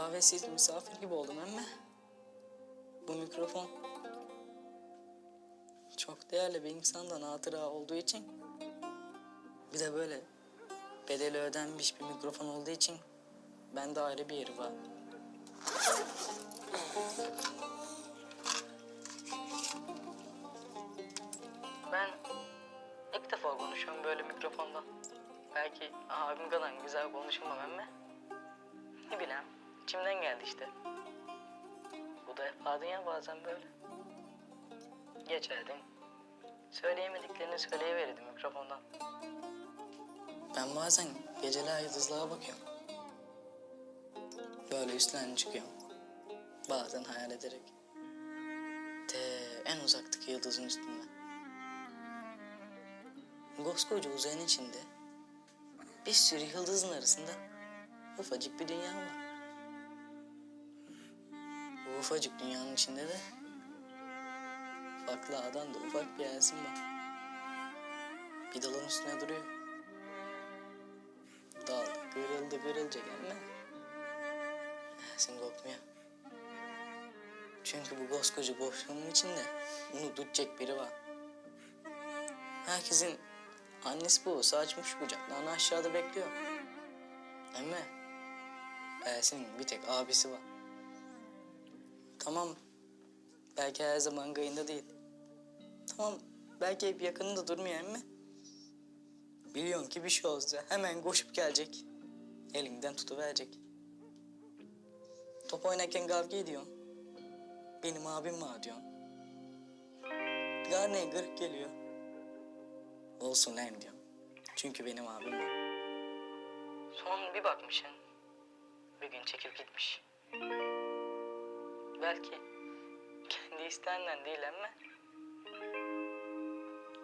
çaresiz misafir gibi oldum emme. Bu mikrofon çok değerli bir insandan hatıra olduğu için bir de böyle bedeli ödenmiş bir mikrofon olduğu için bende ayrı bir yeri var. Ben ilk defa konuşuyorum böyle mikrofonda. Belki abim kadar güzel konuşamam ama ne bileyim içimden geldi işte. Bu da yapadın ya bazen böyle. Geçerdin. Söyleyemediklerini söyleyiverirdim mikrofondan. Ben bazen geceler yıldızlara bakıyorum. Böyle üstlerine çıkıyorum. Bazen hayal ederek. Te en uzaktaki yıldızın üstünde. Koskoca uzayın içinde bir sürü yıldızın arasında ufacık bir dünya var. Ufacık dünyanın içinde de farklı adam da ufak bir Yasin var. Bir dalın üstüne duruyor. Dal kırıldı kırılacak ama Yasin korkmuyor. Çünkü bu koskoca boşluğun içinde onu tutacak biri var. Herkesin annesi babası açmış kucaklarını aşağıda bekliyor. Ama Ersin'in bir tek abisi var. Tamam, belki her zaman kayında değil. Tamam, belki hep yakınında durmuyor ama biliyorsun ki bir şey olsa hemen koşup gelecek. Elinden tutuverecek. Top oynarken kavga ediyorsun. Benim abim var diyorsun. Garneye gırk geliyor. Olsun lan diyorum. Çünkü benim abim var. Son bir bakmışsın. Bir gün çekip gitmiş. Belki kendi isteğinden değil ama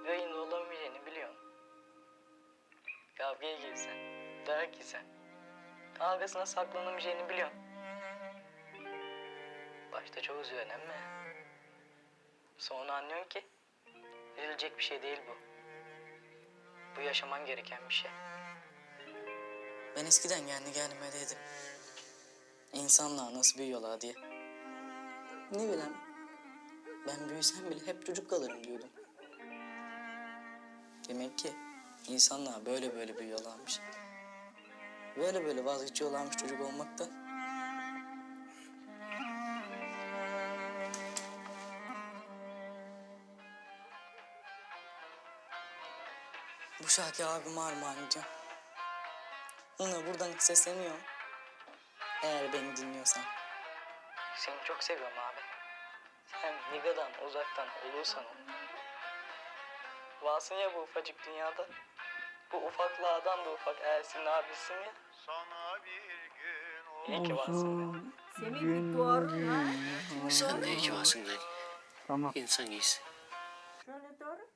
yayında olamayacağını biliyorsun. Kavgaya girsen, dayak yesen, kavgasına saklanamayacağını biliyorsun. Başta çok üzüyorsun ama sonra anlıyorsun ki üzülecek bir şey değil bu. Bu yaşaman gereken bir şey. Ben eskiden kendi kendime dedim. İnsanlar nasıl büyüyorlar diye. Ne bileyim. Ben büyüsem bile hep çocuk kalırım diyordum. Demek ki insanlar böyle böyle büyüyorlarmış. Böyle böyle vazgeçiyorlarmış çocuk olmaktan. Bu şarkı abime armağan edeceğim. Ona buradan sesleniyorum. Eğer beni dinliyorsan. Seni çok seviyorum abi. Sen ne kadar uzaktan olursan ol. Varsın ya bu ufacık dünyada. Bu ufaklardan da ufak Ersin abisin ya. Sana bir gün İyi ki varsın ya. Semih bir doğru ha. Sen de iyi ki varsın lan. Tamam. İnsan iyisi.